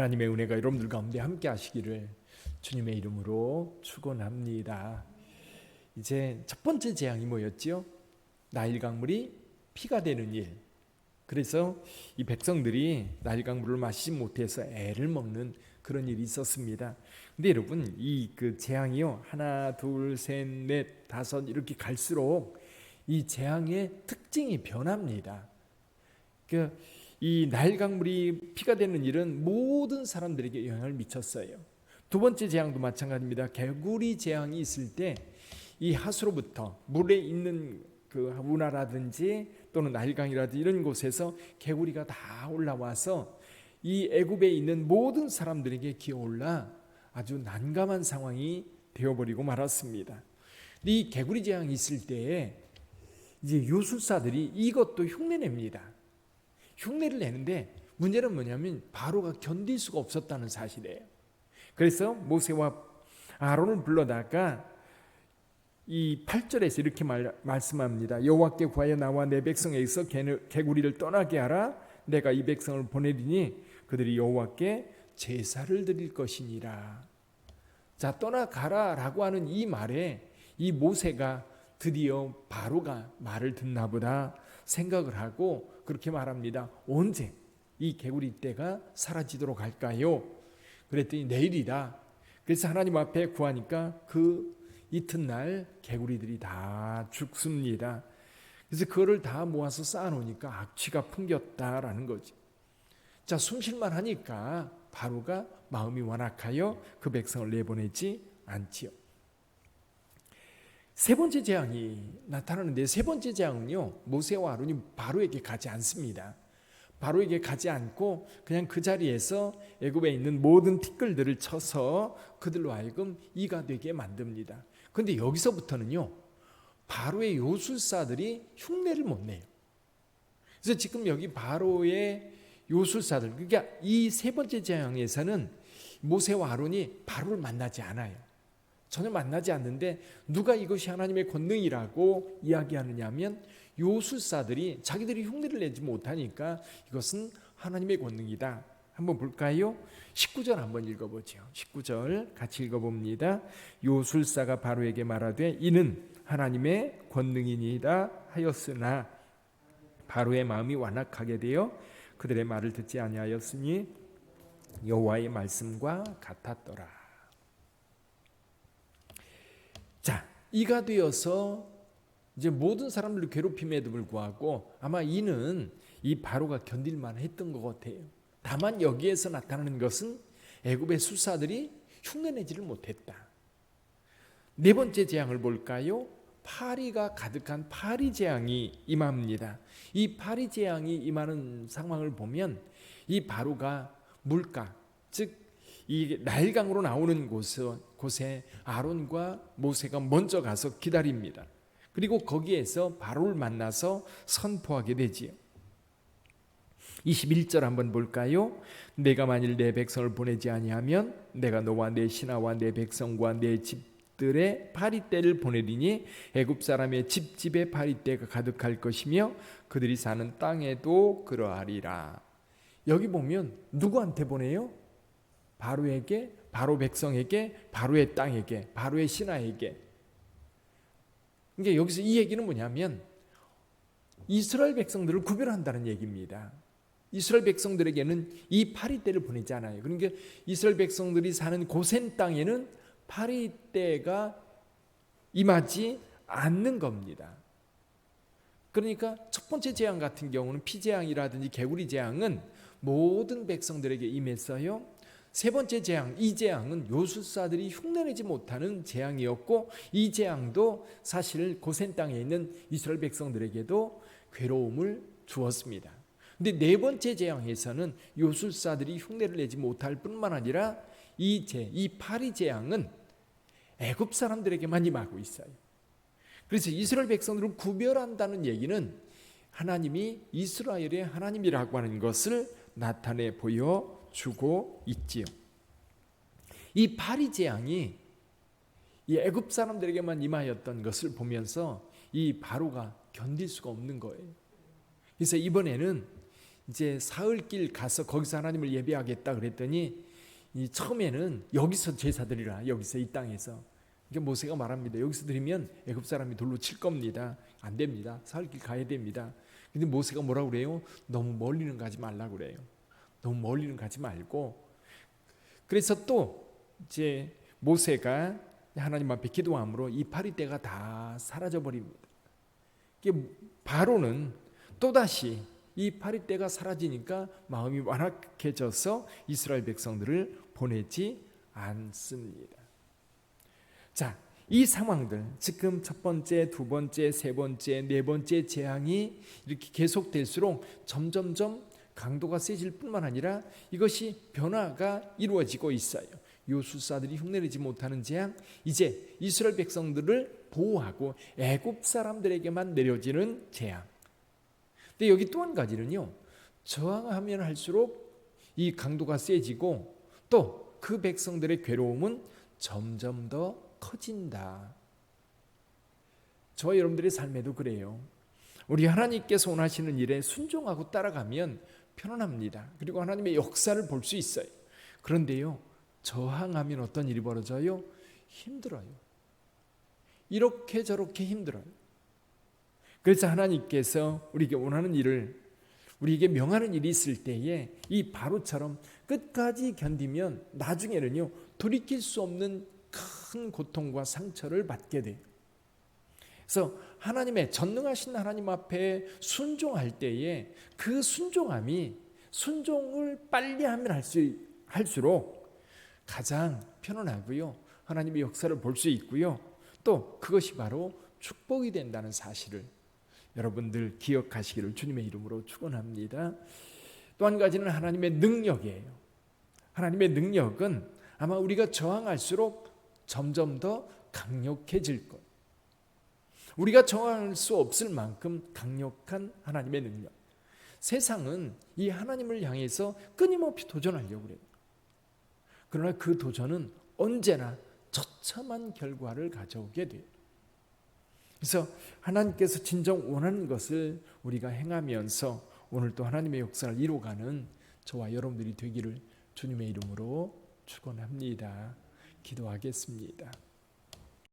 하나님의 은혜가 여러분들 가운데 함께 하시기를 주님의 이름으로 축원합니다. 이제 첫 번째 재앙이 뭐였지요? 나일 강물이 피가 되는 일. 그래서 이 백성들이 나일 강물을 마시지 못해서 애를 먹는 그런 일이 있었습니다. 근데 여러분 이 그 재앙이요 하나 둘셋넷 다섯 이렇게 갈수록 이 재앙의 특징이 변합니다. 그 이 나일 강물이 피가 되는 일은 모든 사람들에게 영향을 미쳤어요. 두 번째 재앙도 마찬가지입니다. 개구리 재앙이 있을 때 이 하수로부터 물에 있는 그 문화라든지 또는 나일강이라든지 이런 곳에서 개구리가 다 올라와서 이 애굽에 있는 모든 사람들에게 기어올라 아주 난감한 상황이 되어버리고 말았습니다. 이 개구리 재앙이 있을 때에 이제 요술사들이 이것도 흉내냅니다. 흉내를 내는데 문제는 뭐냐면 바로가 견딜 수가 없었다는 사실이에요. 그래서 모세와 아론을 불러다가 이 8절에서 이렇게 말, 말씀합니다. 여호와께 구하여 나와 내 백성에게서 개구리를 떠나게 하라. 내가 이 백성을 보내리니 그들이 여호와께 제사를 드릴 것이니라. 자 떠나가라라고 하는 이 말에 이 모세가 드디어 바로가 말을 듣나 보다 생각을 하고 그렇게 말합니다. 언제 이 개구리 떼가 사라지도록 할까요? 그랬더니 내일이다. 그래서 하나님 앞에 구하니까 그 이튿날 개구리들이 다 죽습니다. 그래서 그거를 다 모아서 쌓아놓으니까 악취가 풍겼다라는 거지. 자, 숨쉴만 하니까 바로가 마음이 완악하여 그 백성을 내보내지 않지요. 세 번째 재앙이 나타나는데 세 번째 재앙은요 모세와 아론이 바로에게 가지 않습니다. 바로에게 가지 않고 그냥 그 자리에서 애굽에 있는 모든 티끌들을 쳐서 그들로 하여금 이가 되게 만듭니다. 그런데 여기서부터는요 바로의 요술사들이 흉내를 못 내요. 그래서 지금 여기 바로의 요술사들 그러니까 이 세 번째 재앙에서는 모세와 아론이 바로를 만나지 않아요. 전혀 만나지 않는데 누가 이것이 하나님의 권능이라고 이야기하느냐면 요술사들이 자기들이 흉내를 내지 못하니까 이것은 하나님의 권능이다. 한번 볼까요? 19절 한번 읽어보죠. 19절 같이 읽어봅니다. 요술사가 바로에게 말하되 이는 하나님의 권능이니이다 하였으나 바로의 마음이 완악하게 되어 그들의 말을 듣지 아니하였으니 여호와의 말씀과 같았더라. 자, 이가 되어서 이제 모든 사람들을 괴롭힘에도 불구하고 아마 이는 이 바로가 견딜만 했던 것 같아요. 다만 여기에서 나타나는 것은 애굽의 수사들이 흉내내지를 못했다. 네 번째 재앙을 볼까요? 파리가 가득한 파리 재앙이 임합니다. 이 파리 재앙이 임하는 상황을 보면 이 바로가 물가, 즉 이 나일강으로 나오는 곳에 아론과 모세가 먼저 가서 기다립니다. 그리고 거기에서 바로를 만나서 선포하게 되지요. 21절 한번 볼까요? 내가 만일 내 백성을 보내지 아니하면 내가 너와 내 신하와 내 백성과 내 집들의 파리떼를 보내리니 애굽 사람의 집집에 파리떼가 가득할 것이며 그들이 사는 땅에도 그러하리라. 여기 보면 누구한테 보내요? 바로에게, 바로 백성에게, 바로의 땅에게, 바로의 신하에게. 그러니까 여기서 이 얘기는 뭐냐면 이스라엘 백성들을 구별한다는 얘기입니다. 이스라엘 백성들에게는 이 파리떼를 보내지 않아요. 그러니까 이스라엘 백성들이 사는 고센 땅에는 파리떼가 임하지 않는 겁니다. 그러니까 첫 번째 재앙 같은 경우는 피재앙이라든지 개구리 재앙은 모든 백성들에게 임했어요. 세 번째 재앙, 이 재앙은 요술사들이 흉내내지 못하는 재앙이었고 이 재앙도 사실 고센 땅에 있는 이스라엘 백성들에게도 괴로움을 주었습니다. 근데 네 번째 재앙에서는 요술사들이 흉내를 내지 못할 뿐만 아니라 이 재, 이 파리 재앙은 애굽 사람들에게만 임하고 있어요. 그래서 이스라엘 백성들을 구별한다는 얘기는 하나님이 이스라엘의 하나님이라고 하는 것을 나타내 보여 주고 있지요. 이 파리 재앙이 이 애굽 사람들에게만 임하였던 것을 보면서 이 바로가 견딜 수가 없는 거예요. 그래서 이번에는 이제 사흘길 가서 거기서 하나님을 예배하겠다 그랬더니 이 처음에는 여기서 제사 드리라 여기서 이 땅에서 이게 모세가 말합니다. 여기서 드리면 애굽 사람이 돌로 칠 겁니다. 안 됩니다. 사흘길 가야 됩니다. 근데 모세가 뭐라 그래요? 너무 멀리는 가지 말라 그래요. 너무 멀리는 가지 말고 그래서 또 이제 모세가 하나님 앞에 기도함으로 이 파리 떼가 다 사라져 버립니다. 이게 바로는 또 다시 이 파리 떼가 사라지니까 마음이 완악해져서 이스라엘 백성들을 보내지 않습니다. 자, 이 상황들 지금 첫 번째, 두 번째, 세 번째, 네 번째 재앙이 이렇게 계속될수록 점점점 강도가 세질 뿐만 아니라 이것이 변화가 이루어지고 있어요. 요술사들이 흉내내지 못하는 재앙, 이제 이스라엘 백성들을 보호하고 애굽 사람들에게만 내려지는 재앙. 근데 여기 또 한 가지는요. 저항하면 할수록 이 강도가 세지고 또 그 백성들의 괴로움은 점점 더 커진다. 저와 여러분들의 삶에도 그래요. 우리 하나님께서 원하시는 일에 순종하고 따라가면 편안합니다. 그리고 하나님의 역사를 볼 수 있어요. 그런데요, 저항하면 어떤 일이 벌어져요? 힘들어요. 이렇게 저렇게 힘들어요. 그래서 하나님께서 우리에게 원하는 일을 우리에게 명하는 일이 있을 때에 이 바로처럼 끝까지 견디면 나중에는요 돌이킬 수 없는 큰 고통과 상처를 받게 돼요. 그래서 하나님의 전능하신 하나님 앞에 순종할 때에 그 순종함이 순종을 빨리 하면 할수 할수록 가장 편안하고요. 하나님의 역사를 볼 수 있고요. 또 그것이 바로 축복이 된다는 사실을 여러분들 기억하시기를 주님의 이름으로 축원합니다. 또 한 가지는 하나님의 능력이에요. 하나님의 능력은 아마 우리가 저항할수록 점점 더 강력해질 것. 우리가 저항할 수 없을 만큼 강력한 하나님의 능력. 세상은 이 하나님을 향해서 끊임없이 도전하려고 그래요. 그러나 그 도전은 언제나 처참한 결과를 가져오게 돼요. 그래서 하나님께서 진정 원하는 것을 우리가 행하면서 오늘 또 하나님의 역사를 이루어가는 저와 여러분들이 되기를 주님의 이름으로 축원합니다. 기도하겠습니다.